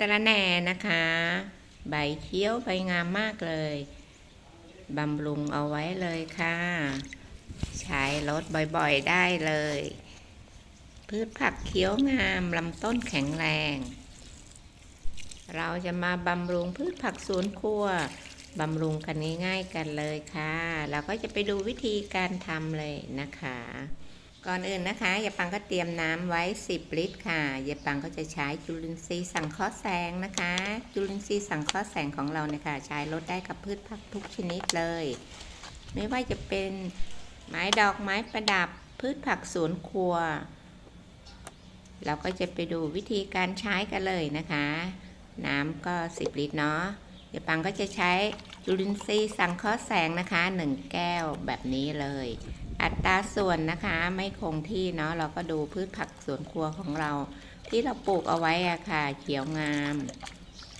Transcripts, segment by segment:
สะระแหน่นะคะ ใบเขียวใบงามมากเลยบำรุงเอาไว้เลยค่ะ ใช้ลดบ่อยๆได้เลย พืชผักเขียวงามลำต้นแข็งแรง เราจะมาบำรุงพืชผักสวนครัวบำรุงกันง่ายๆกันเลยค่ะ เราก็จะไปดูวิธีการทำเลยนะคะ ก่อนอื่นนะคะยายปังก็เตรียมน้ำไว้ 10 ลิตรค่ะยายปังก็จะใช้จุลินทรีย์สังเคราะห์แสงนะคะ จุลินทรีย์สังเคราะห์แสงของเราเนี่ยค่ะใช้ลดได้กับพืชผักทุกชนิดเลย ไม่ว่าจะเป็นไม้ดอกไม้ประดับพืชผักสวนครัว เราก็จะไปดูวิธีการใช้กันเลยนะคะ น้ำก็ 10 ลิตรเนาะเดี๋ยปังก็จะใช้ จุลินทรีย์สังเคราะห์แสงนะคะ 1 แก้วแบบนี้เลย อัตราส่วนนะคะไม่คงที่เนาะเราก็ดูพืชผักสวนครัวของเรา ที่เราปลูกเอาไว้อะค่ะ เขียวงาม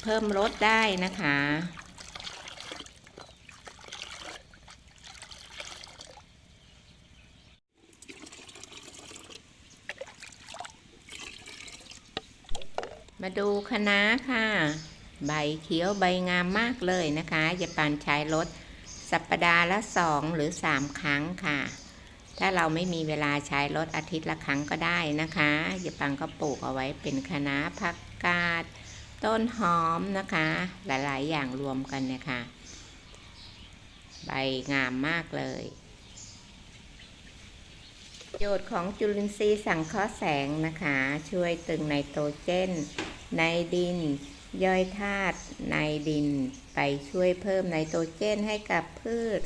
เพิ่มรสได้นะคะมาดูคะน้าค่ะ ใบเขียวใบงามมากเลยนะคะจะปานใช้รถสัปดาห์ละสองหรือสามครั้งค่ะ ถ้าเราไม่มีเวลาใช้รถอาทิตย์ละครั้งก็ได้นะคะยาปังก็ปลูกเอาไว้เป็นคะน้าผักกาด ต้นหอมนะคะ หลายๆ อย่างรวมกันเนี่ยค่ะ ใบงามมากเลยประโยชน์ของจุลินทรีย์สังเคราะห์แสงนะคะ ช่วยตึงไนโตรเจน ในดิน ย่อยธาตุในดินไปช่วยเพิ่มไนโตรเจนให้กับพืช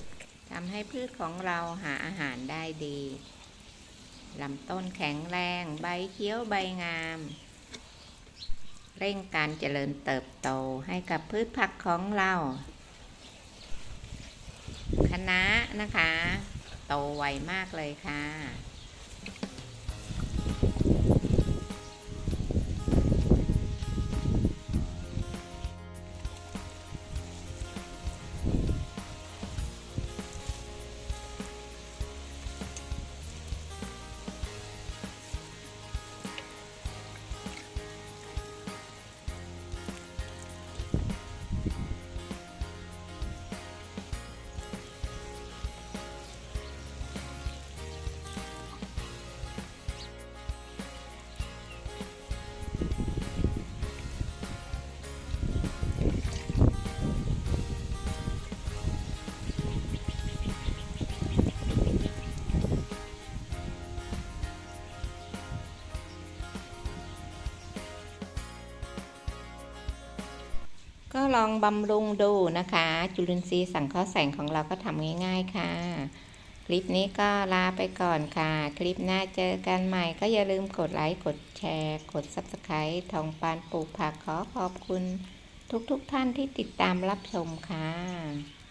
ทำให้พืชของเราหาอาหารได้ดีลำต้นแข็งแรง ใบเขียวใบงาม เร่งการเจริญเติบโตให้กับพืชผักของเราคณะนะคะ โตไวมากเลยค่ะ ก็ลองบำรุงดูนะคะ จุลินทรีย์สังเคราะห์แสงของเราก็ทำง่าย ๆ ค่ะ คลิปนี้ก็ลาไปก่อนค่ะ คลิปหน้าเจอกันใหม่ก็อย่าลืมกดไลค์ กดแชร์ กด Subscribe ทองปานปลูกผักขอขอบคุณทุกๆทท่านที่ติดตามรับชมค่ะ